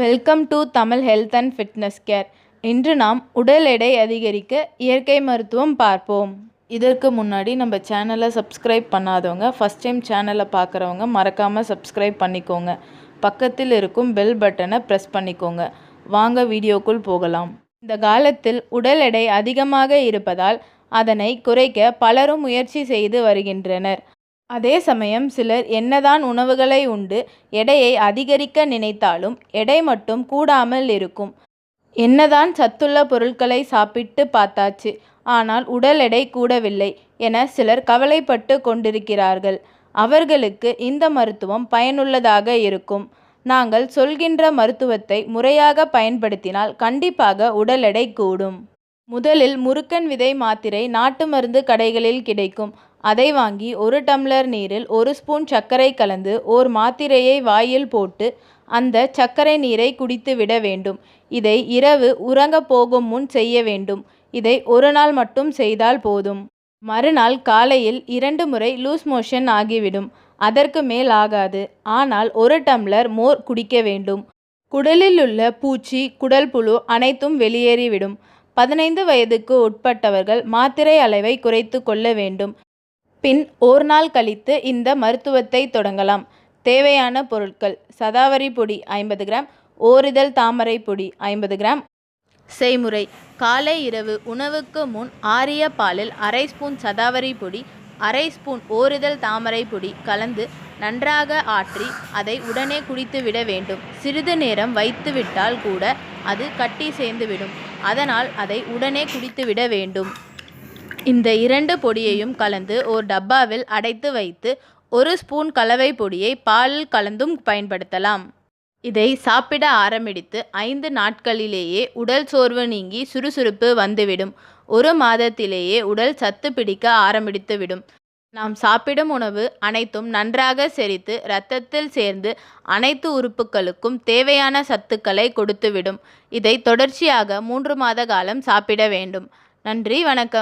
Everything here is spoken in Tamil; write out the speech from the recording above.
Welcome to Tamil health and fitness care இன்று நாம் உடல் எடை அதிகரிக்க இயற்கை மருத்துவம் பார்ப்போம். இதற்கு முன்னாடி நம்ம சேனலை சப்ஸ்கிரைப் பண்ணாதவங்க ஃபஸ்ட் டைம் சேனலை பார்க்குறவங்க மறக்காமல் சப்ஸ்கிரைப் பண்ணிக்கோங்க. பக்கத்தில் இருக்கும் பெல் பட்டனை ப்ரெஸ் பண்ணிக்கோங்க. வாங்க வீடியோக்குள் போகலாம். இந்த காலத்தில் உடல் எடை அதிகமாக இருப்பதால் அதனை குறைக்க பலரும் முயற்சி செய்து வருகின்றனர். அதே சமயம் சிலர் என்னதான் உணவுகளை உண்டு எடையை அதிகரிக்க நினைத்தாலும் எடை மட்டும் கூடாமல் இருக்கும். என்னதான் சத்துள்ள பொருட்களை சாப்பிட்டு பார்த்தாச்சு ஆனால் உடல் எடை கூடவில்லை என சிலர் கவலைப்பட்டு கொண்டிருக்கிறார்கள். அவர்களுக்கு இந்த மருத்துவம் பயனுள்ளதாக இருக்கும். நாங்கள் சொல்கின்ற மருத்துவத்தை முறையாக பயன்படுத்தினால் கண்டிப்பாக உடல் எடை கூடும். முதலில் முருக்கன் விதை மாத்திரை நாட்டு மருந்து கடைகளில் கிடைக்கும். அதை வாங்கி ஒரு டம்ளர் நீரில் ஒரு ஸ்பூன் சர்க்கரை கலந்து ஓர் மாத்திரையை வாயில் போட்டு அந்த சர்க்கரை நீரை குடித்து விட வேண்டும். இதை இரவு உறங்கப் போகும் முன் செய்ய வேண்டும். இதை ஒரு நாள் மட்டும் செய்தால் போதும். மறுநாள் காலையில் இரண்டு முறை லூஸ் மோஷன் ஆகிவிடும். அதற்கு மேல் ஆகாது. ஆனால் ஒரு டம்ளர் மோர் குடிக்க வேண்டும். குடலில் உள்ள பூச்சி குடல் புழு அனைத்தும் வெளியேறிவிடும். பதினைந்து வயதுக்கு உட்பட்டவர்கள் மாத்திரை அளவை குறைத்து கொள்ள வேண்டும். பின் ஓர் நாள் கழித்து இந்த மருத்துவத்தை தொடங்கலாம். தேவையான பொருட்கள். சதாவரி பொடி ஐம்பது கிராம். ஓரிதழ் தாமரை பொடி ஐம்பது கிராம். செய்முறை. காலை இரவு உணவுக்கு முன் ஆரிய பாலில் அரை ஸ்பூன் சதாவரி பொடி அரை ஸ்பூன் ஓரிதழ் தாமரை பொடி கலந்து நன்றாக ஆற்றி அதை உடனே குடித்துவிட வேண்டும். சிறிது நேரம் வைத்துவிட்டால் கூட அது கட்டி சேர்ந்துவிடும். அதனால் அதை உடனே குடித்துவிட வேண்டும். இந்த இரண்டு பொடியையும் கலந்து ஒரு டப்பாவில் அடைத்து வைத்து ஒரு ஸ்பூன் கலவை பொடியை பாலில் கலந்தும் பயன்படுத்தலாம். இதை சாப்பிட ஆரம்பித்து ஐந்து நாட்களிலேயே உடல் சோர்வு நீங்கி சுறுசுறுப்பு வந்துவிடும். ஒரு மாதத்திலேயே உடல் சத்து பிடிக்க ஆரம்பித்துவிடும் நாம் சாப்பிடும் உணவு அனைத்தும் நன்றாக செரித்து இரத்தத்தில் சேர்ந்து அனைத்து உறுப்புகளுக்கும் தேவையான சத்துக்களை கொடுத்துவிடும். இதை தொடர்ச்சியாக மூன்று மாத காலம் சாப்பிட வேண்டும். நன்றி வணக்கம்.